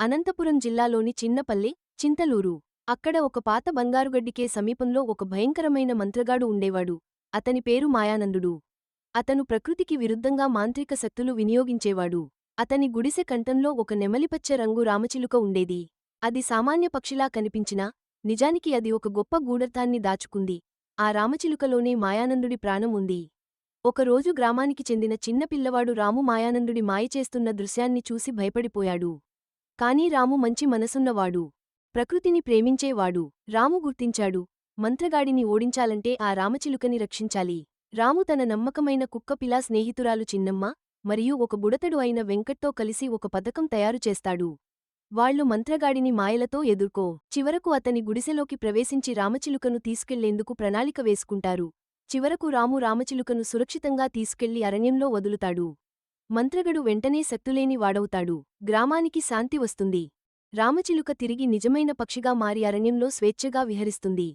అనంతపురం జిల్లాలోని చిన్నపల్లె చింతలూరు. అక్కడ ఒక పాత బంగారుగడ్డికే సమీపంలో ఒక భయంకరమైన మంత్రగాడు ఉండేవాడు. అతని పేరు మాయానందుడు. అతను ప్రకృతికి విరుద్ధంగా మాంత్రిక శక్తులు వినియోగించేవాడు. అతని గుడిసె కంఠంలో ఒక నెమలిపచ్చ రంగు రామచిలుక ఉండేది. అది సామాన్య పక్షిలా కనిపించినా నిజానికి అది ఒక గొప్ప గూఢర్థాన్ని దాచుకుంది. ఆ రామచిలుకలోనే మాయానందుడి ప్రాణం ఉంది. ఒకరోజు గ్రామానికి చెందిన చిన్నపిల్లవాడు రాము మాయానందుడి మాయచేస్తున్న దృశ్యాన్ని చూసి భయపడిపోయాడు. కాని రాము మంచి మనసున్నవాడు. ప్రకృతిని ప్రేమించేవాడు. రాము గుర్తించాడు. మంత్రగాడిని ఓడించాలంటే ఆ రామచిలుకని రక్షించాలి. రాము తన నమ్మకమైన కుక్కపిలా స్నేహితురాలు చిన్నమ్మ మరియు ఒక బుడతడు అయిన వెంకట్తో కలిసి ఒక పథకం తయారు చేస్తాడు. వాళ్ళు మంత్రగాడిని మాయలతో ఎదుర్కో. చివరకు అతని గుడిసెలోకి ప్రవేశించి రామచిలుకను తీసుకెళ్ళేందుకు ప్రణాళిక వేసుకుంటారు. చివరకు రాము రామచిలుకను సురక్షితంగా తీసుకెళ్ళి అరణ్యంలో వదులుతాడు. మంత్రగడు వెంటనే శక్తులేని వాడవుతాడు. గ్రామానికి శాంతి వస్తుంది. రామచిలుక తిరిగి నిజమైన పక్షిగా మారి అరణ్యంలో స్వేచ్ఛగా విహరిస్తుంది.